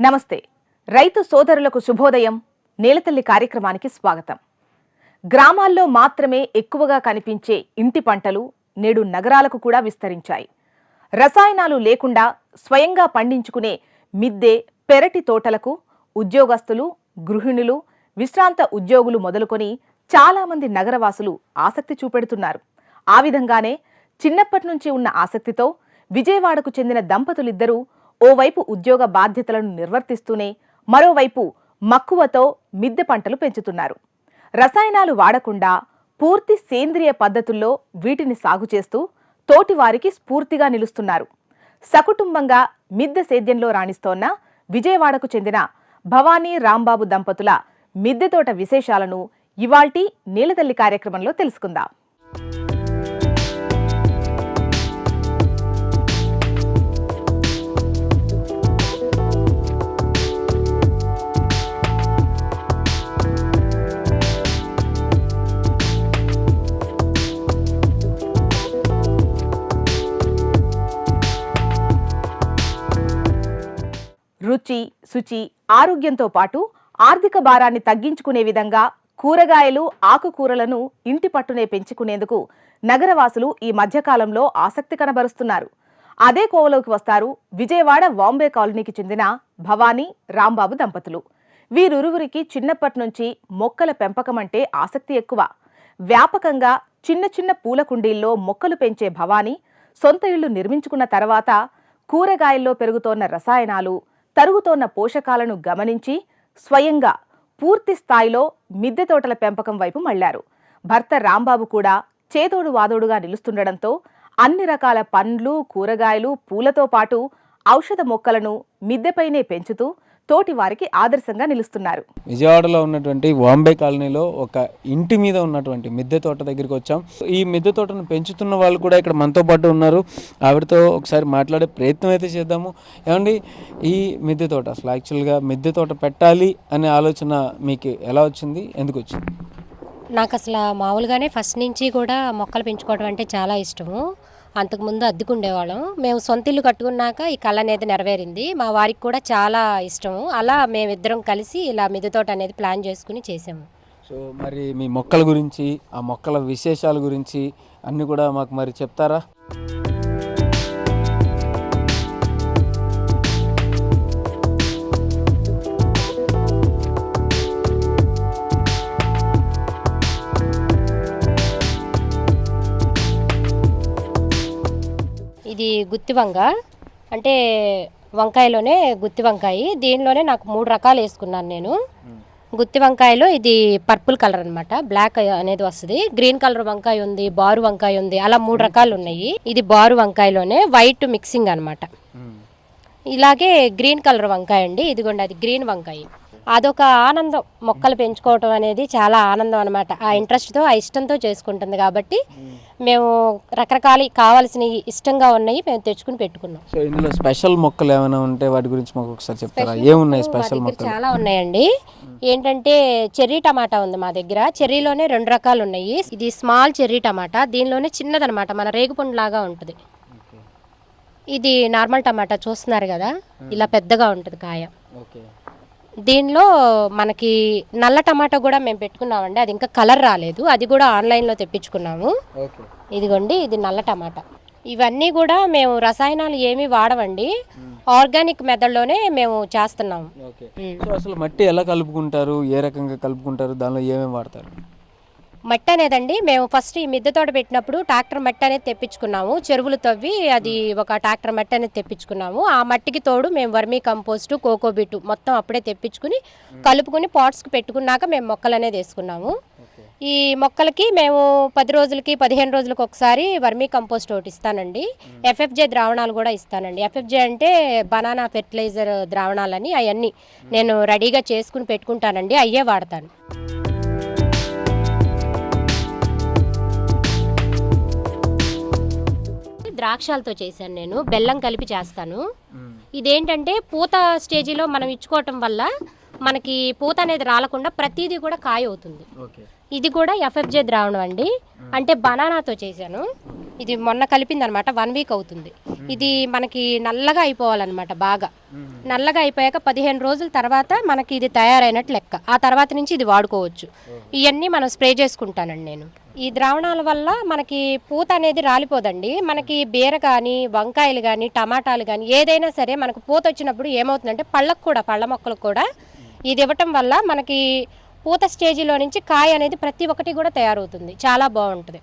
నమస్తే. రైతు సోదరులకు శుభోదయం. నేలతల్లి కార్యక్రమానికి స్వాగతం. గ్రామాల్లో మాత్రమే ఎక్కువగా కనిపించే ఇంటి పంటలు నేడు నగరాలకు కూడా విస్తరించాయి. రసాయనాలు లేకుండా స్వయంగా పండించుకునే మిద్దె పెరటి తోటలకు ఉద్యోగస్తులు గృహిణులు విశ్రాంత ఉద్యోగులు మొదలుకొని చాలామంది నగరవాసులు ఆసక్తి చూపెడుతున్నారు. ఆ విధంగానే చిన్నప్పటి నుంచి ఉన్న ఆసక్తితో విజయవాడకు చెందిన దంపతులిద్దరూ ఓవైపు ఉద్యోగ బాధ్యతలను నిర్వర్తిస్తూనే మరోవైపు మక్కువతో మిద్దె పంటలు పెంచుతున్నారు. రసాయనాలు వాడకుండా పూర్తి సేంద్రియ పద్ధతుల్లో వీటిని సాగు చేస్తూ తోటివారికి స్ఫూర్తిగా నిలుస్తున్నారు. సకుటుంబంగా మిద్దె సేద్యంలో రాణిస్తోన్న విజయవాడకు చెందిన భవానీ రాంబాబు దంపతుల మిద్దె తోట విశేషాలను ఇవాల్టి నీలతల్లి కార్యక్రమంలో తెలుసుకుందాం. రుచి శుచి ఆరోగ్యంతో పాటు ఆర్థిక భారాన్ని తగ్గించుకునే విధంగా కూరగాయలు ఆకుకూరలను ఇంటి పట్టునే పెంచుకునేందుకు నగరవాసులు ఈ మధ్యకాలంలో ఆసక్తి కనబరుస్తున్నారు. అదే కోవలోకి వస్తారు విజయవాడ వాంబే కాలనీకి చెందిన భవానీ రాంబాబు దంపతులు. వీరిరువురికి చిన్నప్పటి నుంచి మొక్కల పెంపకం అంటే ఆసక్తి ఎక్కువ. వ్యాపకంగా చిన్న చిన్న పూల కుండీల్లో మొక్కలు పెంచే భవానీ సొంత ఇళ్ళు నిర్మించుకున్న తర్వాత కూరగాయల్లో పెరుగుతోన్న రసాయనాలు తరుగుతోన్న పోషకాలను గమనించి స్వయంగా పూర్తి స్థాయిలో మిద్దె తోటల పెంపకం వైపు మళ్ళారు. భర్త రాంబాబు కూడా చేదోడు వాదోడుగా నిలుస్తుండడంతో అన్ని రకాల పండ్లు కూరగాయలు పూలతో పాటు ఔషధ మొక్కలను మిద్దెపైనే పెంచుతూ తోటి వారికి ఆదర్శంగా నిలుస్తున్నారు. విజయవాడలో ఉన్నటువంటి వాంబే కాలనీలో ఒక ఇంటి మీద ఉన్నటువంటి మిద్దె తోట దగ్గరికి వచ్చాం. ఈ మిద్దె తోటను పెంచుతున్న వాళ్ళు కూడా ఇక్కడ మనతో పాటు ఉన్నారు. ఆవిడతో ఒకసారి మాట్లాడే ప్రయత్నం అయితే చేద్దాము. ఏమండి ఈ మిద్దె తోట అసలు యాక్చువల్గా మిద్దె తోట పెట్టాలి అనే ఆలోచన మీకు ఎలా వచ్చింది? ఎందుకు వచ్చింది? నాకు అసలు మామూలుగానే ఫస్ట్ నుంచి కూడా మొక్కలు పెంచుకోవడం అంటే చాలా ఇష్టము. అంతకుముందు అద్దెకుండేవాళ్ళం. మేము సొంత ఇల్లు కట్టుకున్నాక ఈ కళ అనేది నెరవేరింది. మా వారికి కూడా చాలా ఇష్టము. అలా మేమిద్దరం కలిసి ఇలా మిద్దె తోట అనేది ప్లాన్ చేసుకుని చేసాము. సో మరి మీ మొక్కల గురించి ఆ మొక్కల విశేషాల గురించి అన్నీ కూడా మాకు మరి చెప్తారా? ఇది గుత్తి వంగ. అంటే వంకాయలోనే గుత్తి వంకాయ. దీనిలోనే నాకు మూడు రకాలు వేసుకున్నాను నేను. గుత్తి వంకాయలో ఇది పర్పుల్ కలర్ అన్నమాట. బ్లాక్ అనేది వస్తుంది. గ్రీన్ కలర్ వంకాయ ఉంది బారు వంకాయ ఉంది అలా మూడు రకాలు ఉన్నాయి. ఇది బారు వంకాయలోనే వైట్ మిక్సింగ్ అన్నమాట. ఇలాగే గ్రీన్ కలర్ వంకాయ అండి. ఇదిగోండి అది గ్రీన్ వంకాయ. అదొక ఆనందం మొక్కలు పెంచుకోవటం అనేది చాలా ఆనందం అనమాట ఆ ఇంట్రెస్ట్తో ఆ ఇష్టంతో చేసుకుంటుంది కాబట్టి మేము. రకరకాల కావాల్సినవి ఇష్టంగా ఉన్నాయి మేము తెచ్చుకుని పెట్టుకున్నాం. సో ఇందులో స్పెషల్ మొక్కలు ఏమైనా ఉంటే వాటి గురించి మాకు ఒకసారి చెప్తారా? ఏమున్నాయి స్పెషల్ మొక్కలు? చాలా ఉన్నాయండి. ఏంటంటే చెర్రీ టమాటా ఉంది మా దగ్గర. చెర్రీలోనే రెండు రకాలు ఉన్నాయి. ఇది స్మాల్ చెర్రీ టమాటా. దీనిలోనే చిన్నదనమాట మన రేగుపండు లాగా ఉంటుంది ఇది నార్మల్ టమాటా చూస్తున్నారు కదా? ఇలా పెద్దగా ఉంటుంది కాయ. ఓకే. దీనిలో మనకి నల్ల టమాటా కూడా మేము పెట్టుకున్నామండి. అది ఇంకా కలర్ రాలేదు. అది కూడా ఆన్లైన్లో తెప్పించుకున్నాము. ఇదిగోండి ఇది నల్ల టమాటా. ఇవన్నీ కూడా మేము రసాయనాలు ఏమీ వాడవండి. ఆర్గానిక్ మెథడ్లోనే మేము చేస్తున్నాము. అసలు మట్టి ఎలా కలుపుకుంటారు? ఏ రకంగా కలుపుకుంటారు? దానిలో ఏమేమి వాడతారు? మట్టి అనేదండి మేము ఫస్ట్ ఈ మిద్దె తోట పెట్టినప్పుడు ట్రాక్టర్ మట్టి అనేది తెప్పించుకున్నాము. చెరువులు తవ్వి అది ఒక ట్రాక్టర్ మట్టి అనేది తెప్పించుకున్నాము. ఆ మట్టికి తోడు మేము వర్మీ కంపోస్టు కోకోబిట్ మొత్తం అప్పుడే తెప్పించుకుని కలుపుకుని పాట్స్కి పెట్టుకున్నాక మేము మొక్కలు అనేది వేసుకున్నాము ఈ మొక్కలకి మేము పది రోజులకి పదిహేను రోజులకి ఒకసారి వర్మీ కంపోస్ట్ ఒకటి ఇస్తానండి. ఎఫ్ఎఫ్జే ద్రావణాలు కూడా ఇస్తానండి. ఎఫ్ఎఫ్జే అంటే బనానా ఫెర్టిలైజర్ ద్రావణాలని అవన్నీ నేను రెడీగా చేసుకుని పెట్టుకుంటానండి. అయ్యే వాడతాను. ద్రాక్షాలతో చేశాను నేను బెల్లం కలిపి చేస్తాను. ఇదేంటంటే పూత స్టేజిలో మనం ఇచ్చుకోవటం వల్ల మనకి పూత అనేది రాలకుండా ప్రతిదీ కూడా కాయ అవుతుంది ఇది కూడా ఎఫ్ఎఫ్జే ద్రావణం అండి. అంటే బనానాతో చేశాను. ఇది మొన్న కలిపింది అనమాట వన్ వీక్ అవుతుంది. ఇది మనకి నల్లగా అయిపోవాలన్నమాట బాగా. నల్లగా అయిపోయాక పదిహేను రోజుల తర్వాత మనకి ఇది తయారైనట్టు లెక్క. ఆ తర్వాత నుంచి ఇది వాడుకోవచ్చు. ఇవన్నీ మనం స్ప్రే చేసుకుంటానండి నేను. ఈ ద్రావణాల వల్ల మనకి పూత అనేది రాలిపోదండి. మనకి బీర కానీ వంకాయలు కానీ టమాటాలు కానీ ఏదైనా సరే మనకు పూత వచ్చినప్పుడు ఏమవుతుందంటే పళ్ళకు కూడా పళ్ళ మొక్కలకు కూడా ఇది ఇవ్వటం వల్ల మనకి పూత స్టేజిలో నుంచి కాయ అనేది ప్రతి ఒక్కటి కూడా తయారవుతుంది. చాలా బాగుంటుంది.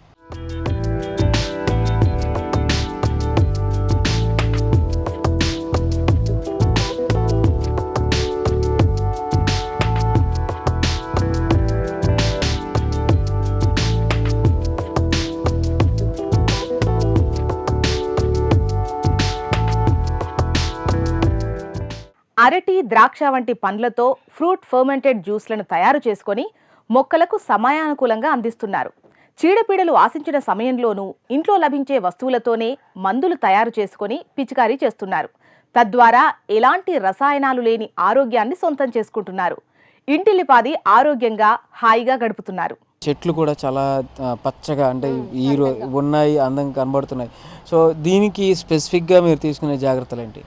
ద్రాక్ష వంటి పండ్లతో ఫ్రూట్ ఫర్మెంటెడ్ జ్యూస్లను తయారు చేసుకొని మొక్కలకు సమయానుకూలంగా అందిస్తున్నారు. చీడపీడలు ఆశించిన సమయంలోనూ ఇంట్లో లభించే వస్తువులతోనే మందులు తయారు చేసుకొని పిచికారీ చేస్తున్నారు. తద్వారా ఎలాంటి రసాయనాలు లేని ఆరోగ్యాన్ని సొంతం చేసుకుంటున్నారు. ఇంటిల్లిపాది ఆరోగ్యంగా హాయిగా గడుపుతున్నారు. చెట్లు కూడా చాలా పచ్చగా అంటే ఈ ఉన్నాయి అందంగా కనబడుతున్నాయి. సో దీనికి స్పెసిఫిక్గా మీరు తీసుకునే జాగ్రత్తలు ఏంటి?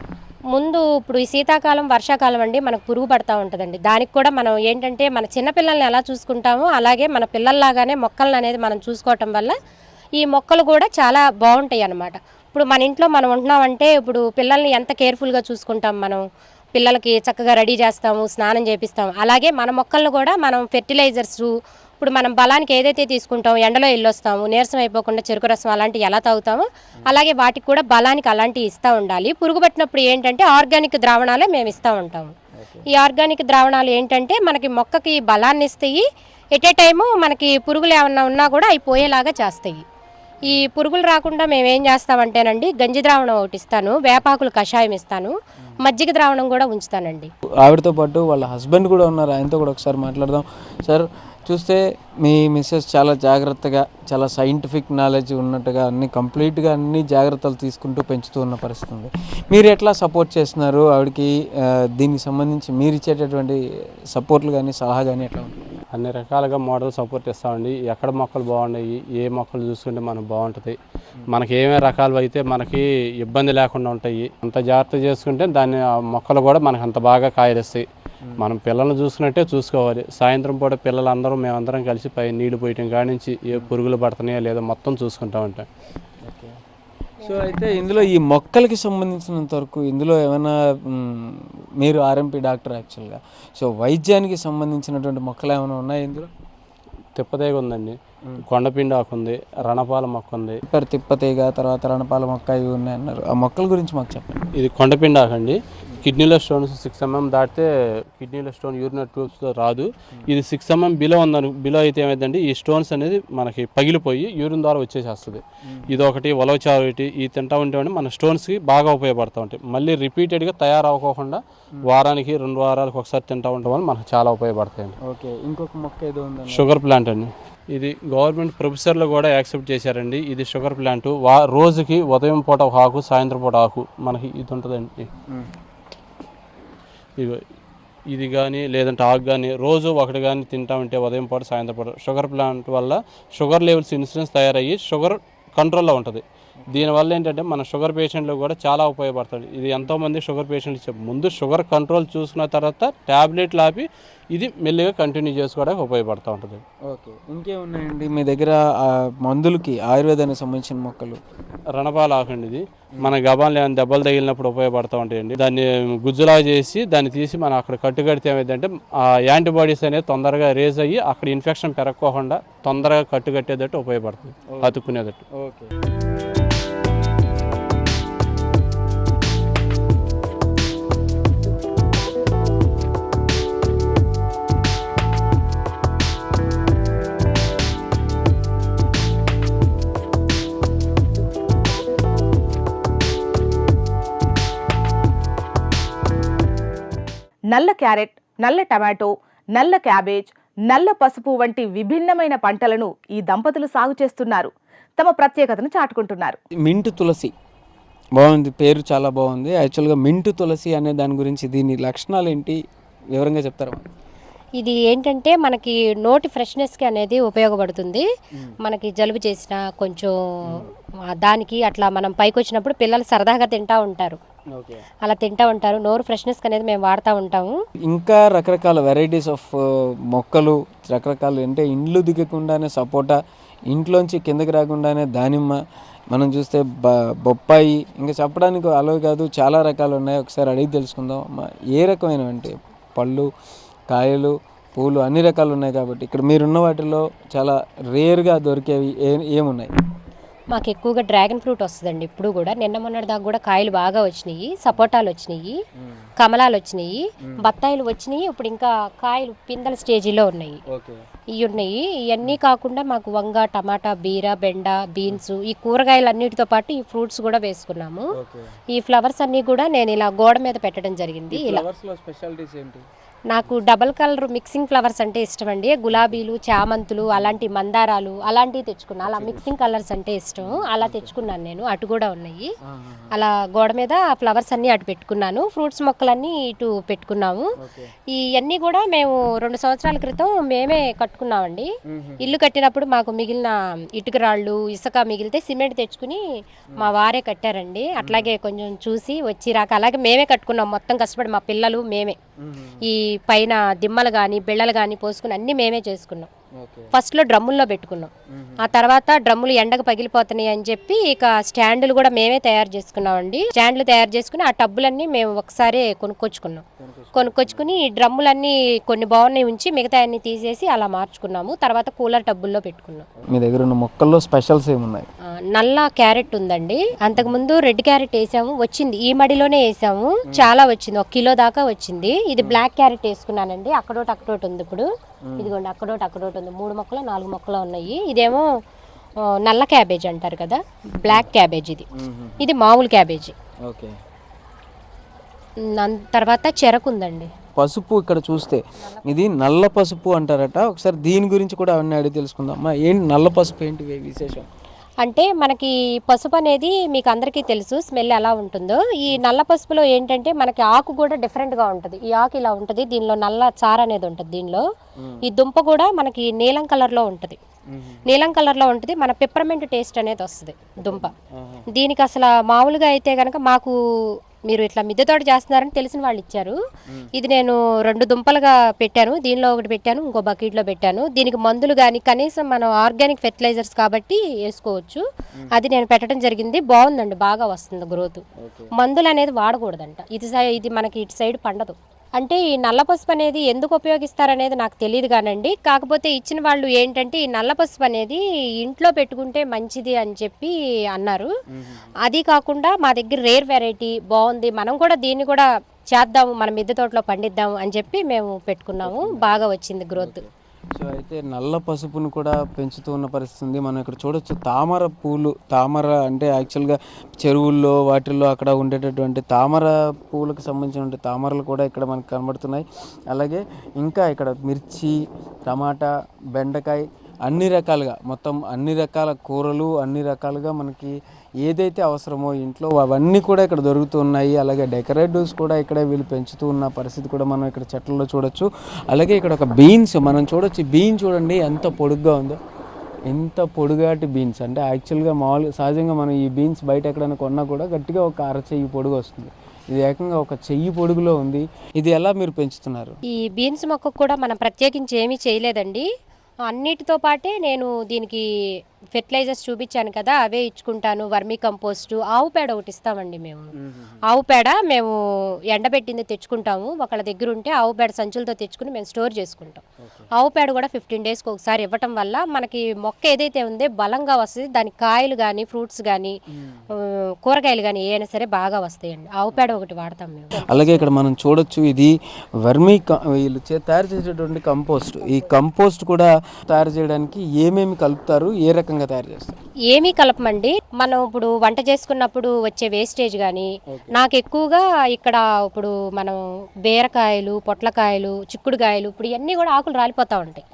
ముందు ఇప్పుడు ఈ శీతాకాలం వర్షాకాలం అండి మనకు పురుగు పడతా ఉంటుందండి. దానికి కూడా మనం ఏంటంటే మన చిన్నపిల్లల్ని ఎలా చూసుకుంటామో అలాగే మన పిల్లల్లాగానే మొక్కలను అనేది మనం చూసుకోవటం వల్ల ఈ మొక్కలు కూడా చాలా బాగుంటాయి అన్నమాట. ఇప్పుడు మన ఇంట్లో మనం ఉంటున్నామంటే ఇప్పుడు పిల్లల్ని ఎంత కేర్ఫుల్గా చూసుకుంటాం మనం? పిల్లలకి చక్కగా రెడీ చేస్తాము స్నానం చేపిస్తాము. అలాగే మన మొక్కలను కూడా మనం ఫెర్టిలైజర్స్ ఇప్పుడు మనం బలానికి ఏదైతే తీసుకుంటామో ఎండలో వెళ్ళొస్తాము నీరసం అయిపోకుండా చెరుకు రసం అలాంటివి ఎలా తాగుతామో అలాగే వాటికి కూడా బలానికి అలాంటివి ఇస్తూ ఉండాలి. పురుగు పట్టినప్పుడు ఏంటంటే ఆర్గానిక్ ద్రావణాలే మేము ఇస్తూ ఉంటాము. ఈ ఆర్గానిక్ ద్రావణాలు ఏంటంటే మనకి మొక్కకి బలాన్ని ఇస్తాయి. ఎట్ ఏ టైము మనకి పురుగులు ఏమన్నా ఉన్నా కూడా అవి పోయేలాగా చేస్తాయి. ఈ పురుగులు రాకుండా మేము ఏం చేస్తామంటేనండి గంజి ద్రావణం ఒకటి ఇస్తాను వేపాకులు కషాయం ఇస్తాను మజ్జిగ ద్రావణం కూడా ఉంచుతానండి. ఆవిడతో పాటు వాళ్ళ హస్బెండ్ కూడా ఉన్నారు. ఆయనతో కూడా ఒకసారి మాట్లాడదాం. సార్ చూస్తే మీ మిస్సెస్ చాలా జాగ్రత్తగా చాలా సైంటిఫిక్ నాలెడ్జ్ ఉన్నట్టుగా అన్ని కంప్లీట్గా అన్ని జాగ్రత్తలు తీసుకుంటూ పెంచుతూ ఉన్న పరిస్థితి ఉంది. మీరు ఎట్లా సపోర్ట్ చేస్తున్నారు? ఆవిడకి దీనికి సంబంధించి మీరు ఇచ్చేటటువంటి సపోర్ట్లు కానీ సలహా కానీ ఎట్లా ఉంటుంది అన్ని రకాలుగా మోడల్ సపోర్ట్ ఇస్తామండి ఎక్కడ మొక్కలు బాగున్నాయి ఏ మొక్కలు చూసుకుంటే మనకు బాగుంటుంది. మనకి ఏమేమి రకాలు అయితే మనకి ఇబ్బంది లేకుండా ఉంటాయి. అంత జాగ్రత్త చేసుకుంటే దాన్ని మొక్కలు కూడా మనకు అంత బాగా కాయలిస్తాయి. మనం పిల్లల్ని చూసుకున్నట్టే చూసుకోవాలి. సాయంత్రం పూట పిల్లలందరూ మేమందరం కలిసి పై నీళ్ళు పోయటం కాడి నుంచి ఏ పురుగులు పడుతున్నాయో లేదో మొత్తం చూసుకుంటా ఉంటాం. సో అయితే ఇందులో ఈ మొక్కలకి సంబంధించినంత వరకు ఇందులో ఏమైనా మీరు ఆర్ఎంపీ డాక్టర్ యాక్చువల్గా. సో వైద్యానికి సంబంధించినటువంటి మొక్కలు ఏమైనా ఉన్నాయి ఇందులో? తిప్పదేగ ఉందండి. కొండపిండి ఆకు ఉంది రణపాల మొక్క ఉంది తిప్పర్ తిప్పతీగ తర్వాత రణపాల మొక్క ఇవి ఉన్నాయి అన్నారు. ఆ మొక్కల గురించి మాకు చెప్పండి. ఇది కొండపిండి ఆకండి కిడ్నీలో స్టోన్స్ సిక్స్ ఎంఎం దాటితే కిడ్నీలో స్టోన్ యూరినరీ ట్యూబ్స్లో రాదు. ఇది సిక్స్ ఎంఎం బిలో ఉందని బిలో అయితే ఏమైందంటే ఈ స్టోన్స్ అనేది మనకి పగిలిపోయి యూరిన్ ద్వారా వచ్చేసేస్తుంది. ఇది ఒకటి ఉలవచారు ఒకటి ఈ తింటా ఉంటే మన స్టోన్స్కి బాగా ఉపయోగపడతా ఉంటాయి. మళ్ళీ రిపీటెడ్గా తయారవ్వకోకుండా వారానికి రెండు వారాలకు ఒకసారి తింటా ఉండడం వల్ల మనకు చాలా ఉపయోగపడతాయండి. ఓకే ఇంకొక మొక్క ఏదో ఉందండి షుగర్ ప్లాంట్ అండి. ఇది గవర్నమెంట్ ప్రొఫెసర్లు కూడా యాక్సెప్ట్ చేశారండి. ఇది షుగర్ ప్లాంట్. వా రోజుకి ఉదయం పూట ఒక ఆకు సాయంత్రం పూట ఆకు. మనకి ఇది ఉంటుందండి. ఇగో ఇది కానీ లేదంటే ఆకు కానీ రోజు ఒకటి కానీ తింటా ఉంటే ఉదయం పూట సాయంత్రం పూట. షుగర్ ప్లాంట్ వల్ల షుగర్ లెవెల్స్ ఇన్సూరెన్స్ తయారయ్యి షుగర్ కంట్రోల్లో ఉంటుంది. దీనివల్ల ఏంటంటే మన షుగర్ పేషెంట్లు కూడా చాలా ఉపయోగపడుతుంది. ఇది ఎంతోమంది షుగర్ పేషెంట్లు ముందు షుగర్ కంట్రోల్ చూసుకున్న తర్వాత ట్యాబ్లెట్లు ఆపి ఇది మెల్లిగా కంటిన్యూ చేసుకోవడానికి ఉపయోగపడుతూ ఉంటుంది. ఓకే. ఇంకేమున్నాయండి? మీ దగ్గర మందులకి ఆయుర్వేదానికి సంబంధించిన మొక్కలు? రణపాలు ఆకండి ఇది. మన గబాలు ఏమైనా దెబ్బలు తగిలినప్పుడు ఉపయోగపడుతూ ఉంటాయండి. దాన్ని గుజ్జులా చేసి దాన్ని తీసి మనం అక్కడ కట్టు కడితే ఏమైందంటే ఆ యాంటీబాడీస్ అనేది తొందరగా రేజ్ అయ్యి అక్కడ ఇన్ఫెక్షన్ పెరగకోకుండా తొందరగా కట్టు కట్టేటట్టు ఉపయోగపడుతుంది. అతుక్కునేటట్టు ఓకే. నల్ల క్యారెట్ నల్ల టమాటో నల్ల క్యాబేజ్ నల్ల పసుపు వంటి విభిన్నమైన పంటలను ఈ దంపతులు సాగు చేస్తున్నారు. తమ ప్రత్యేకతను చాటుకుంటున్నారు. మింట్ తులసి. బాగుంది పేరు చాలా బాగుంది. యాక్చువల్గా మింట్ తులసి అనే దాని గురించి దీని లక్షణాలు ఏంటి? వివరంగా చెప్తారా? ఇది ఏంటంటే మనకి నోటి ఫ్రెష్నెస్కి అనేది ఉపయోగపడుతుంది. మనకి జలుబు చేసిన కొంచెం దానికి అట్లా మనం పైకి వచ్చినప్పుడు పిల్లలు సరదాగా తింటా ఉంటారు. అలా తింటా ఉంటారు నోరు ఫ్రెష్నెస్కి అనేది మేము వాడుతూ ఉంటాము. ఇంకా రకరకాల వెరైటీస్ ఆఫ్ మొక్కలు రకరకాలు అంటే ఇండ్లు దిగకుండానే సపోటా ఇంట్లోంచి కిందకి రాకుండానే దానిమ్మ మనం చూస్తే బ బొప్పాయి ఇంకా చెప్పడానికి అలవి కాదు చాలా రకాలు ఉన్నాయి. ఒకసారి అడిగి తెలుసుకుందాం. ఏ రకమైనవంటే పళ్ళు కాయలు పూలు అన్ని రకాలు ఉన్నాయి కాబట్టి ఇక్కడ మీరున్న వాటిలో చాలా రేర్గా దొరికేవి ఏ ఏమున్నాయి? మాకు ఎక్కువగా డ్రాగన్ ఫ్రూట్ వస్తుందండి ఇప్పుడు కూడా. నిన్న మొన్నటి దాకా కూడా కాయలు బాగా వచ్చినాయి సపోటాలు వచ్చినాయి కమలాలు వచ్చినాయి బత్తాయిలు వచ్చినాయి ఇప్పుడు ఇంకా కాయలు పిందల స్టేజీలో ఉన్నాయి. ఇవి ఉన్నాయి. ఇవన్నీ కాకుండా మాకు వంగ టమాటా బీర బెండ బీన్స్ ఈ కూరగాయలు అన్నిటితో పాటు ఈ ఫ్రూట్స్ కూడా వేసుకున్నాము. ఈ ఫ్లవర్స్ అన్నీ కూడా నేను ఇలా గోడ మీద పెట్టడం జరిగింది. ఇలా నాకు డబల్ కలర్ మిక్సింగ్ ఫ్లవర్స్ అంటే ఇష్టం అండి గులాబీలు చామంతులు అలాంటి మందారాలు అలాంటివి తెచ్చుకున్నా. అలా మిక్సింగ్ కలర్స్ అంటే ఇష్టం. అలా తెచ్చుకున్నాను నేను. అటు కూడా ఉన్నాయి. అలా గోడ మీద ఫ్లవర్స్ అన్నీ అటు పెట్టుకున్నాను. ఫ్రూట్స్ మొక్కలన్నీ ఇటు పెట్టుకున్నాము. ఇవన్నీ కూడా మేము రెండు సంవత్సరాల క్రితం మేమే కట్టుకున్నామండి. ఇల్లు కట్టినప్పుడు మాకు మిగిలిన ఇటుక రాళ్ళు ఇసుక మిగిలితే సిమెంట్ తెచ్చుకుని మా వారే కట్టారండి. అట్లాగే కొంచెం చూసి వచ్చి రాక అలాగే మేమే కట్టుకున్నాం. మొత్తం కష్టపడి మా పిల్లలు మేమే. ఈ పైన దిమ్మలు కానీ బిళ్ళలు కానీ పోసుకుని అన్నీ మేమే చేసుకున్నాం. ఫస్ట్లో డ్రమ్ముల్లో పెట్టుకున్నాం. ఆ తర్వాత డ్రమ్ములు ఎండకు పగిలిపోతున్నాయి అని చెప్పి ఇక స్టాండులు కూడా మేమే తయారు చేసుకున్నామండి. స్టాండ్లు తయారు చేసుకుని ఆ టబ్బులన్నీ మేము ఒకసారి కొనుక్కొచ్చుకున్నాం. కొనుక్కొచ్చుకుని ఈ డ్రమ్ములన్నీ కొన్ని బాగున్నాయి ఉంచి మిగతా అన్ని తీసేసి అలా మార్చుకున్నాము. తర్వాత కూలర్ టబ్బుల్లో పెట్టుకున్నాం. మీ దగ్గర ఉన్న మొక్కల్లో స్పెషల్స్ ఏమున్నాయి? నల్ల క్యారెట్ ఉందండి. అంతకుముందు రెడ్ క్యారెట్ వేసాము. వచ్చింది. ఈ మడిలోనే వేసాము. చాలా వచ్చింది. ఒక కిలో దాకా వచ్చింది. ఇది బ్లాక్ క్యారెట్ వేసుకున్నానండి. అక్కడోటి అక్కడోటి ఉంది ఇప్పుడు. ఇదిగోండి అక్కడోటి అక్కడోటి ఉంది. మూడు మొక్కలు నాలుగు మొక్కలు ఉన్నాయి. ఇదేమో నల్ల క్యాబేజ్ అంటారు కదా? బ్లాక్ క్యాబేజ్ ఇది. ఇది మామూలు క్యాబేజీ. తర్వాత చెరకు ఉందండి. పసుపు ఇక్కడ చూస్తే ఇది నల్ల పసుపు అంటారట. ఒకసారి దీని గురించి కూడా అవన్నీ అడిగి తెలుసుకుందాం. ఏంటి నల్ల పసుపు ఏంటి విశేషం? అంటే మనకి పసుపు అనేది మీకు అందరికీ తెలుసు స్మెల్ ఎలా ఉంటుందో. ఈ నల్ల పసుపులో ఏంటంటే మనకి ఆకు కూడా డిఫరెంట్గా ఉంటుంది. ఈ ఆకు ఇలా ఉంటుంది దీనిలో నల్ల చార అనేది ఉంటుంది దీనిలో. ఈ దుంప కూడా మనకి నీలం కలర్లో ఉంటుంది. నీలం కలర్లో ఉంటుంది మన పిప్పర్మెంట్ టేస్ట్ అనేది వస్తుంది దుంప. దీనికి అసలు మామూలుగా అయితే కనుక మాకు మీరు ఇట్లా మిద్దె తోట చేస్తున్నారని తెలిసిన వాళ్ళు ఇచ్చారు. ఇది నేను రెండు దుంపలుగా పెట్టాను దీనిలో ఒకటి పెట్టాను ఇంకో బకెట్లో పెట్టాను. దీనికి మందులు కానీ కనీసం మనం ఆర్గానిక్ ఫెర్టిలైజర్స్ కాబట్టి వేసుకోవచ్చు. అది నేను పెట్టడం జరిగింది బాగుందండి బాగా వస్తుంది గ్రోత్ మందులు అనేది వాడకూడదంట. ఇది ఇది మనకి ఇటు సైడ్ పండదు. అంటే ఈ నల్ల పసుపు అనేది ఎందుకు ఉపయోగిస్తారనేది నాకు తెలియదు కానండి. కాకపోతే ఇచ్చిన వాళ్ళు ఏంటంటే ఈ నల్ల పసుపు అనేది ఇంట్లో పెట్టుకుంటే మంచిది అని చెప్పి అన్నారు. అది కాకుండా మా దగ్గర రేర్ వెరైటీ బాగుంది. మనం కూడా దీన్ని కూడా చేద్దాము మన మిద్దె తోటలో పండిద్దాము అని చెప్పి మేము పెట్టుకున్నాము. బాగా వచ్చింది గ్రోత్. సో అయితే నల్ల పసుపును కూడా పెంచుతూ ఉన్న పరిస్థితి ఉంది. మనం ఇక్కడ చూడొచ్చు తామర పూలు తామర అంటే యాక్చువల్గా చెరువుల్లో వాటిల్లో అక్కడ ఉండేటటువంటి తామర పూలకు సంబంధించిన తామరలు కూడా ఇక్కడ మనకు కనబడుతున్నాయి. అలాగే ఇంకా ఇక్కడ మిర్చి టమాటా బెండకాయ అన్ని రకాలుగా మొత్తం అన్ని రకాల కూరలు అన్ని రకాలుగా మనకి ఏదైతే అవసరమో ఇంట్లో అవన్నీ కూడా ఇక్కడ దొరుకుతూ ఉన్నాయి. అలాగే డెకరేటివ్స్ కూడా ఇక్కడే వీళ్ళు పెంచుతూ ఉన్న పరిస్థితి కూడా మనం ఇక్కడ చెట్లలో చూడొచ్చు. అలాగే ఇక్కడ ఒక బీన్స్ మనం చూడొచ్చు. బీన్ చూడండి ఎంత పొడుగ్గా ఉందో. ఎంత పొడుగాటి బీన్స్. అంటే యాక్చువల్గా మామూలుగా సహజంగా మనం ఈ బీన్స్ బయట ఎక్కడైనా కొన్నా కూడా గట్టిగా ఒక అర చెయ్యి పొడుగు వస్తుంది. ఇది ఏకంగా ఒక చెయ్యి పొడుగులో ఉంది. ఇది ఎలా మీరు పెంచుతున్నారు? ఈ బీన్స్ మొక్కకు కూడా మనం ప్రత్యేకించి ఏమీ చేయలేదండి. అన్నిటితో పాటే నేను దీనికి ఫెర్టిలైజర్స్ చూపించాను కదా అవే ఇచ్చుకుంటాను వర్మీ కంపోస్ట్ ఆవు పేడ ఒకటి ఇస్తామండి మేము. ఆవు పేడ మేము ఎండబెట్టింది తెచ్చుకుంటాము ఒకళ్ళ దగ్గర ఉంటే ఆవు పేడ సంచులతో తెచ్చుకుని మేము స్టోర్ చేసుకుంటాం. ఆవు పేడ కూడా ఫిఫ్టీన్ డేస్కి ఒకసారి ఇవ్వటం వల్ల మనకి మొక్క ఏదైతే ఉందో బలంగా వస్తుంది దాని కాయలు కానీ ఫ్రూట్స్ కానీ కూరగాయలు కానీ ఏమైనా సరే బాగా వస్తాయండి. ఆవు పేడ ఒకటి వాడతాం మేము. అలాగే ఇక్కడ మనం చూడొచ్చు ఇది వర్మీ క- వీళ్ళు తయారు చేసేటువంటి కంపోస్ట్. ఈ కంపోస్ట్ కూడా తయారు చేయడానికి ఏమేమి కలుపుతారు ఏ రకంగా రకంగా తయారు చేస్తారు. ఏమీ కలపమండి. మనం ఇప్పుడు వంట చేసుకున్నప్పుడు వచ్చే వేస్టేజ్ కానీ నాకు ఎక్కువగా ఇక్కడ ఇప్పుడు మనం బీరకాయలు పొట్లకాయలు చిక్కుడుకాయలు ఇప్పుడు ఇవన్నీ కూడా ఆకులు రాలిపోతూ ఉంటాయి.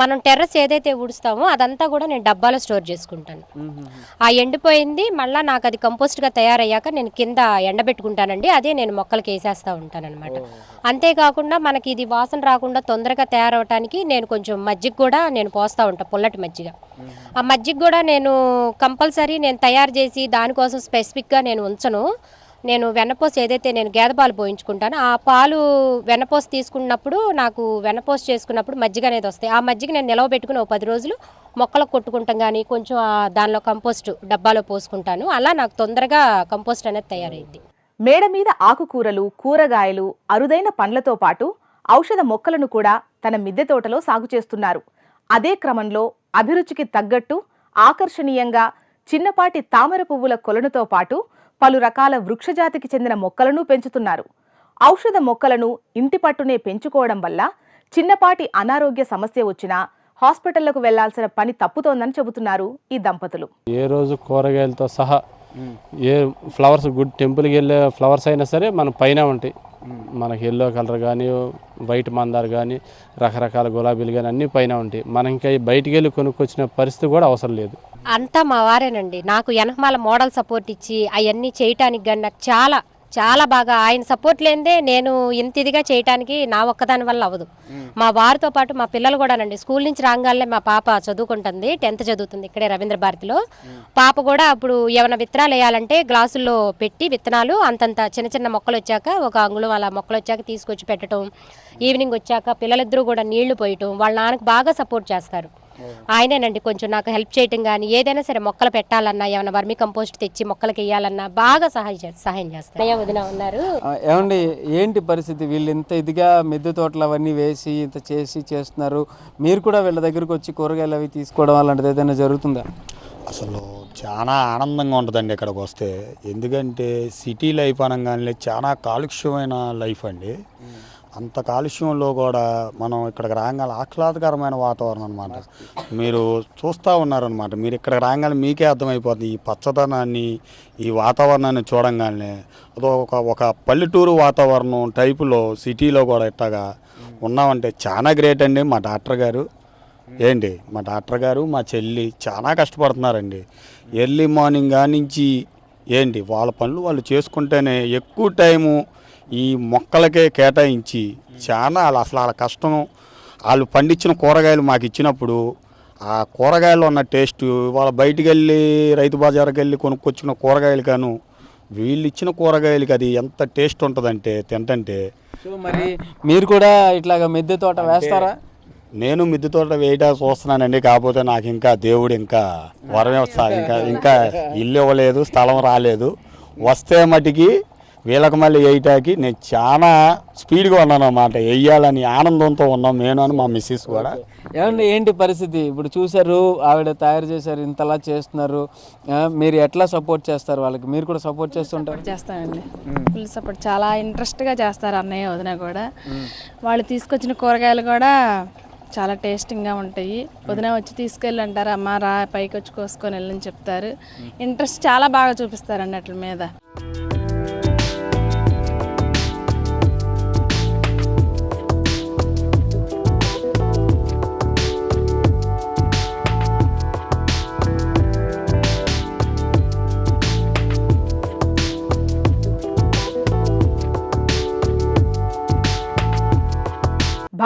మనం టెర్రస్ ఏదైతే ఊడుస్తామో అదంతా కూడా నేను డబ్బాలో స్టోర్ చేసుకుంటాను. ఆ ఎండిపోయింది మళ్ళీ నాకు అది కంపోస్ట్గా తయారయ్యాక నేను కింద ఎండబెట్టుకుంటానండి. అదే నేను మొక్కలకి వేసేస్తూ ఉంటాను అనమాట అంతేకాకుండా మనకి ఇది వాసన రాకుండా తొందరగా తయారవటానికి నేను కొంచెం మజ్జిగ కూడా నేను పోస్తూ ఉంటాను పుల్లటి మజ్జిగ. ఆ మజ్జిగ కూడా నేను కంపల్సరీ నేను తయారు చేసి దానికోసం స్పెసిఫిక్గా నేను ఉంచను. నేను వెన్నపోస్ ఏదైతే నేను గేదె పాలు పోయించుకుంటానో ఆ పాలు వెన్నపోస్ తీసుకున్నప్పుడు నాకు వెన్నపోస్ చేసుకున్నప్పుడు మజ్జిగ అనేది వస్తాయి. ఆ మజ్జిగ నేను నిలవ పెట్టుకుని ఒక పది రోజులు మొక్కలకు కొట్టుకుంటాం కానీ కొంచెం దానిలో కంపోస్ట్ డబ్బాలో పోసుకుంటాను. అలా నాకు తొందరగా కంపోస్ట్ అనేది తయారైంది మేడ మీద ఆకుకూరలు కూరగాయలు అరుదైన పండ్లతో పాటు ఔషధ మొక్కలను కూడా తన మిద్దె తోటలో సాగు చేస్తున్నారు. అదే క్రమంలో అభిరుచికి తగ్గట్టు ఆకర్షణీయంగా చిన్నపాటి తామర పువ్వుల కొలనుతో పాటు పలు రకాల వృక్షజాతికి చెందిన మొక్కలను పెంచుతున్నారు. ఔషధ మొక్కలను ఇంటి పట్టునే పెంచుకోవడం వల్ల చిన్నపాటి అనారోగ్య సమస్య వచ్చినా హాస్పిటళ్ళకు వెళ్ళాల్సిన పని తప్పుతోందని చెబుతున్నారు ఈ దంపతులు. ఏ రోజు కూరగాయలతో సహా ఏ ఫ్లవర్స్ గుడ్ టెంపుల్కి వెళ్ళే ఫ్లవర్స్ అయినా సరే మన పైన ఉంటాయి. మనకి ఎల్లో కలర్ కానీ వైట్ మందార్ కానీ రకరకాల గులాబీలు కానీ అన్నీ పైన ఉంటాయి. మనం ఇంకా బయటికి వెళ్ళి కొనుక్కొచ్చిన పరిస్థితి కూడా అవసరం లేదు. అంతా మా వారేనండి. నాకు వెనకమాల మోడల్ సపోర్ట్ ఇచ్చి అవన్నీ చేయటానికి కానీ నాకు చాలా చాలా బాగా ఆయన సపోర్ట్ లేనిదే నేను ఇంత ఇదిగా చేయటానికి నా ఒక్కదాని వల్ల అవ్వదు. మా వారితో పాటు మా పిల్లలు కూడానండి స్కూల్ నుంచి రాగానే మా పాప చదువుకుంటుంది టెన్త్ చదువుతుంది ఇక్కడే రవీంద్ర భారతిలో. పాప కూడా అప్పుడు ఏమైనా విత్తనాలు వేయాలంటే గ్లాసుల్లో పెట్టి విత్తనాలు అంతంత చిన్న చిన్న మొక్కలు వచ్చాక ఒక అంగుళం అలా మొక్కలు వచ్చాక తీసుకొచ్చి పెట్టడం ఈవినింగ్ వచ్చాక పిల్లలిద్దరూ కూడా నీళ్ళు పోయటం వాళ్ళ నాన్నకు బాగా సపోర్ట్ చేస్తారు. ఆయనేనండి కొంచెం నాకు హెల్ప్ చేయటం కానీ ఏదైనా సరే మొక్కలు పెట్టాలన్నా ఏమైనా వర్మి కంపోస్ట్ తెచ్చి మొక్కలకి వేయాలన్నా బాగా సహాయం సహాయం చేస్తారు. వదిన ఉన్నారు. ఏమండి ఏంటి పరిస్థితి? వీళ్ళు ఇంత ఇదిగా మిద్దె తోటలు అవన్నీ వేసి ఇంత చేసి చేస్తున్నారు. మీరు కూడా వీళ్ళ దగ్గరకు వచ్చి కూరగాయలు అవి తీసుకోవడం అలాంటిది ఏదైనా జరుగుతుందా? అసలు చాలా ఆనందంగా ఉంటుందండి ఇక్కడికి వస్తే. ఎందుకంటే సిటీ లైఫ్ అనగానే చాలా కాలుష్యమైన లైఫ్ అండి. అంత కాలుష్యంలో కూడా మనం ఇక్కడికి రాగానే ఆహ్లాదకరమైన వాతావరణం అనమాట మీరు చూస్తూ ఉన్నారనమాట మీరు ఇక్కడికి రాగానే మీకే అర్థమైపోతుంది ఈ పచ్చదనాన్ని ఈ వాతావరణాన్ని చూడంగానే. అదో ఒక ఒక పల్లెటూరు వాతావరణం టైపులో సిటీలో కూడా ఇట్టగా ఉన్నామంటే చాలా గ్రేట్ అండి మా డాక్టర్ గారు. ఏంటి? మా డాక్టర్ గారు మా చెల్లి చాలా కష్టపడుతున్నారండి. ఎర్లీ మార్నింగ్ కానించి ఏంటి? వాళ్ళ పనులు వాళ్ళు చేసుకుంటేనే ఎక్కువ టైము ఈ మొక్కలకే కేటాయించి చాలా వాళ్ళ అసలు వాళ్ళ కష్టం. వాళ్ళు పండించిన కూరగాయలు మాకు ఇచ్చినప్పుడు ఆ కూరగాయలు ఉన్న టేస్ట్ వాళ్ళ బయటికి వెళ్ళి రైతు బజార్కి వెళ్ళి కొనుక్కొచ్చిన కూరగాయలు కాను వీళ్ళు ఇచ్చిన కూరగాయలకి అది ఎంత టేస్ట్ ఉంటుందంటే తింటంటే. సో మరి మీరు కూడా ఇట్లాగా మిద్దె తోట వేస్తారా? నేను మిద్దె తోట వేయడానికి చూస్తున్నానండి కాకపోతే నాకు ఇంకా దేవుడు ఇంకా వరమే వస్తా. ఇంకా ఇంకా ఇల్లు ఇవ్వలేదు స్థలం రాలేదు. వస్తే మటుకి వీళ్ళకి మళ్ళీ వేయటానికి నేను చాలా స్పీడ్గా ఉన్నాను అన్నమాట వేయాలని ఆనందంతో ఉన్నాం నేను అని మా మిస్సెస్ కూడా. ఏమండి ఏంటి పరిస్థితి? ఇప్పుడు చూసారు ఆవిడ తయారు చేశారు ఇంతలా చేస్తున్నారు. మీరు ఎట్లా సపోర్ట్ చేస్తారు వాళ్ళకి? మీరు కూడా సపోర్ట్ చేస్తుంటారు? చేస్తామండి. ఫుల్ సపోర్ట్ చాలా ఇంట్రెస్ట్గా చేస్తారు అన్నయ్య వదిన కూడా. వాళ్ళు తీసుకొచ్చిన కూరగాయలు కూడా చాలా టేస్టింగ్గా ఉంటాయి. వదిన వచ్చి తీసుకెళ్ళి అంటారు అమ్మ రా పైకి వచ్చి కోసుకొని వెళ్ళని చెప్తారు. ఇంట్రెస్ట్ చాలా బాగా చూపిస్తారండి అట్ల మీద.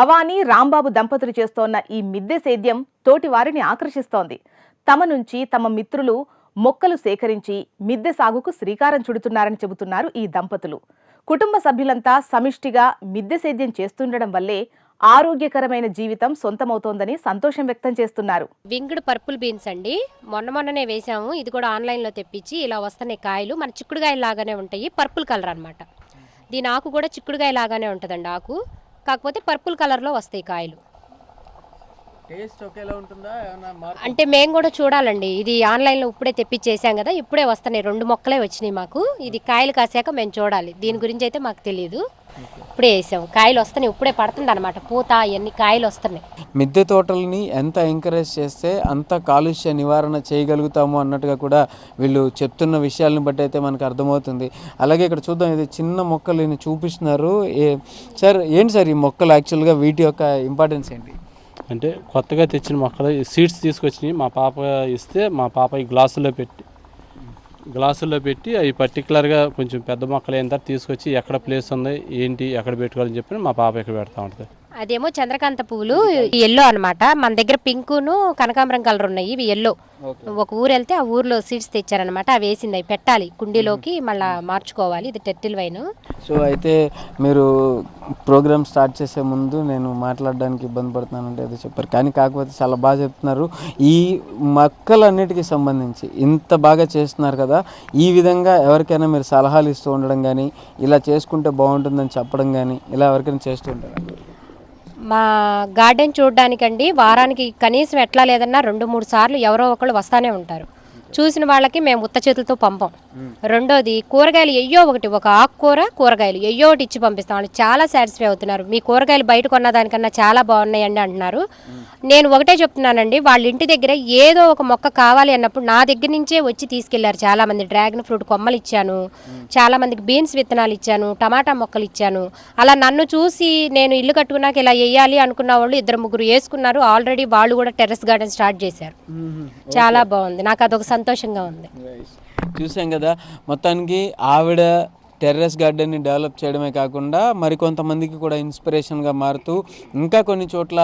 భవానీ రాంబాబు దంపతులు చేస్తోన్న ఈ మిద్దె సేద్యం తోటి వారిని ఆకర్షిస్తోంది. తమ నుంచి తమ మిత్రులు మొక్కలు సేకరించి మిద్దె సాగుకు శ్రీకారం చుడుతున్నారని చెబుతున్నారు ఈ దంపతులు. కుటుంబ సభ్యులంతా సమిష్టిగా మిద్దె సేద్యం చేస్తుండడం వల్లే ఆరోగ్యకరమైన జీవితం సొంతమవుతోందని సంతోషం వ్యక్తం చేస్తున్నారు. వింగ్డ్ పర్పుల్ బీన్స్ అండి. మొన్న మొన్ననే వేసాము ఇది కూడా ఆన్లైన్లో తెప్పించి ఇలా వస్తున్నాయి కాయలు మన చిక్కుడుకాయలు లాగానే ఉంటాయి. పర్పుల్ కలర్ అన్నమాట. దీని ఆకు కూడా చిక్కుడుకాయ లాగానే ఉంటుందండి ఆకు. కాకపోతే పర్పుల్ కలర్లో వస్తాయి కాయలు. టేస్ట్ ఒకేలా ఉంటుందా? ఏమన్నా మార్పు అంటే మేము కూడా చూడాలండి. ఇది ఆన్లైన్లో ఇప్పుడే తెప్పించేసాం కదా ఇప్పుడే వస్తున్నాయి. రెండు మొక్కలే వచ్చినాయి మాకు. ఇది కాయలు కాసాక మేము చూడాలి. దీని గురించి అయితే మాకు తెలియదు ఇప్పుడే వేసాం. కాయలు వస్తున్నాయి. ఇప్పుడే పడుతుంది అనమాట పూత అవన్నీ కాయలు వస్తున్నాయి. మిద్దె తోటలని ఎంత ఎంకరేజ్ చేస్తే అంత కాలుష్య నివారణ చేయగలుగుతాము అన్నట్టుగా కూడా వీళ్ళు చెప్తున్న విషయాలను బట్టి అయితే మనకు అర్థమవుతుంది. అలాగే ఇక్కడ చూద్దాం. ఇది చిన్న మొక్కలు చూపిస్తున్నారు. ఏ సార్ ఏంటి సార్ ఈ మొక్కలు? యాక్చువల్గా వీటి యొక్క ఇంపార్టెన్స్ ఏంటి? అంటే కొత్తగా తెచ్చిన మొక్కలు సీడ్స్ తీసుకొచ్చినాయి మా పాప ఇస్తే మా పాప ఈ గ్లాసుల్లో పెట్టి గ్లాసుల్లో పెట్టి అవి పర్టికులర్గా కొంచెం పెద్ద మొక్కలు అయిన తర్వాత తీసుకొచ్చి ఎక్కడ ప్లేస్ ఉంది ఏంటి ఎక్కడ పెట్టుకోవాలని చెప్పి మా పాప ఇక్కడ పెడతా ఉంటుంది. అదేమో చంద్రకాంత పువ్వులు ఎల్లో అన్నమాట. మన దగ్గర పింకును కనకాంబరం కలర్ ఉన్నాయి. ఇవి ఎల్లో ఒక ఊరు వెళ్తే ఆ ఊర్లో సీడ్స్ తెచ్చారనమాట అవి వేసింది అవి పెట్టాలి. కుండీలోకి మళ్ళీ మార్చుకోవాలి. ఇది టెర్టిల్ వైన్. సో అయితే మీరు ప్రోగ్రామ్ స్టార్ట్ చేసే ముందు నేను మాట్లాడడానికి ఇబ్బంది పడుతున్నానంటే అది చెప్పారు. కానీ కాకపోతే చాలా బాగా చెప్తున్నారు. ఈ మొక్కలన్నిటికీ సంబంధించి ఇంత బాగా చేస్తున్నారు కదా ఈ విధంగా ఎవరికైనా మీరు సలహాలు ఇస్తూ ఉండడం కానీ ఇలా చేసుకుంటే బాగుంటుందని చెప్పడం కానీ ఇలా ఎవరికైనా చేస్తూ ఉంటారు? మా గార్డెన్ చూడడానికండి వారానికి కనీసం ఎట్లా లేదన్నా రెండు మూడు సార్లు ఎవరో ఒకళ్ళు వస్తానే ఉంటారు. చూసిన వాళ్ళకి మేము ఉత్త చేతులతో పంపం. రెండోది కూరగాయలు ఎయ్యో ఒకటి ఒక ఆకుకూర కూరగాయలు ఎయ్యో ఒకటి ఇచ్చి పంపిస్తాం. వాళ్ళు చాలా సాటిస్ఫై అవుతున్నారు. మీ కూరగాయలు బయట కొన్న దానికన్నా చాలా బాగున్నాయండి అంటున్నారు. నేను ఒకటే చెప్తున్నానండి వాళ్ళ ఇంటి దగ్గర ఏదో ఒక మొక్క కావాలి అన్నప్పుడు నా దగ్గర నుంచే వచ్చి తీసుకెళ్ళారు చాలా మంది డ్రాగన్ ఫ్రూట్ కొమ్మలు ఇచ్చాను చాలా మందికి బీన్స్ విత్తనాలు ఇచ్చాను టమాటా మొక్కలు ఇచ్చాను. అలా నన్ను చూసి నేను ఇల్లు కట్టుకున్నాక ఇలా వేయాలి అనుకున్న వాళ్ళు ఇద్దరు ముగ్గురు వేసుకున్నారు. ఆల్రెడీ వాళ్ళు కూడా టెర్రస్ గార్డెన్ స్టార్ట్ చేశారు. చాలా బాగుంది. నాకు అదొక సంతోషంగా ఉంది. చూసాం కదా మొత్తానికి ఆవిడ టెర్రస్ గార్డెన్ని డెవలప్ చేయడమే కాకుండా మరికొంతమందికి కూడా ఇన్స్పిరేషన్గా మారుతూ ఇంకా కొన్ని చోట్ల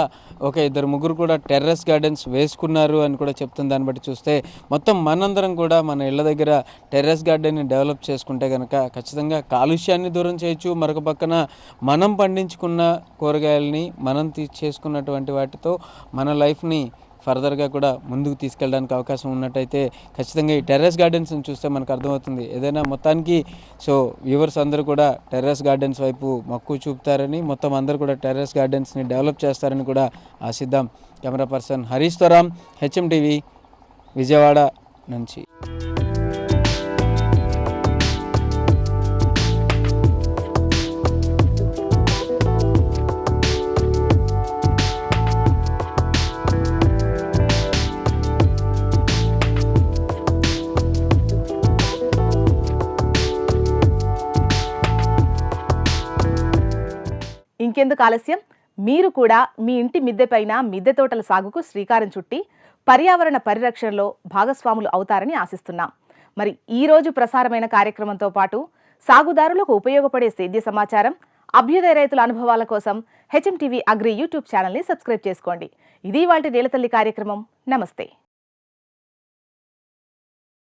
ఒక ఇద్దరు ముగ్గురు కూడా టెర్రస్ గార్డెన్స్ వేసుకున్నారు అని కూడా చెప్తుంది దాన్ని బట్టి చూస్తే మొత్తం మనందరం కూడా మన ఇళ్ళ దగ్గర టెర్రస్ గార్డెన్ని డెవలప్ చేసుకుంటే కనుక ఖచ్చితంగా కాలుష్యాన్ని దూరం చేయొచ్చు. మరొక పక్కన మనం పండించుకున్న కూరగాయలని మనం తీ చేసుకున్నటువంటి వాటితో మన లైఫ్ని ఫర్దర్గా కూడా ముందుకు తీసుకెళ్ళడానికి అవకాశం ఉన్నట్టయితే ఖచ్చితంగా ఈ టెర్రస్ గార్డెన్స్ని చూస్తే మనకు అర్థమవుతుంది. ఏదైనా మొత్తానికి సో వ్యూవర్స్ అందరూ కూడా టెర్రస్ గార్డెన్స్ వైపు మక్కువ చూపుతారని మొత్తం అందరూ కూడా టెర్రస్ గార్డెన్స్ని డెవలప్ చేస్తారని కూడా ఆశిద్దాం. Camera person Harish తోరామ్ HM TV Vijayawada నుంచి. ఇంకెందుకు ఆలస్యం? మీరు కూడా మీ ఇంటి మిద్దె పైన మిద్దె తోటల సాగుకు శ్రీకారం చుట్టి పర్యావరణ పరిరక్షణలో భాగస్వాములు అవుతారని ఆశిస్తున్నాం. మరి ఈ రోజు ప్రసారమైన కార్యక్రమంతో పాటు సాగుదారులకు ఉపయోగపడే సేద్య సమాచారం అభ్యుదయ రైతుల అనుభవాల కోసం హెచ్ఎం టీవీ అగ్రి యూట్యూబ్ ఛానల్ని సబ్స్క్రైబ్ చేసుకోండి. ఇది వాటి నేలతల్లి కార్యక్రమం. నమస్తే.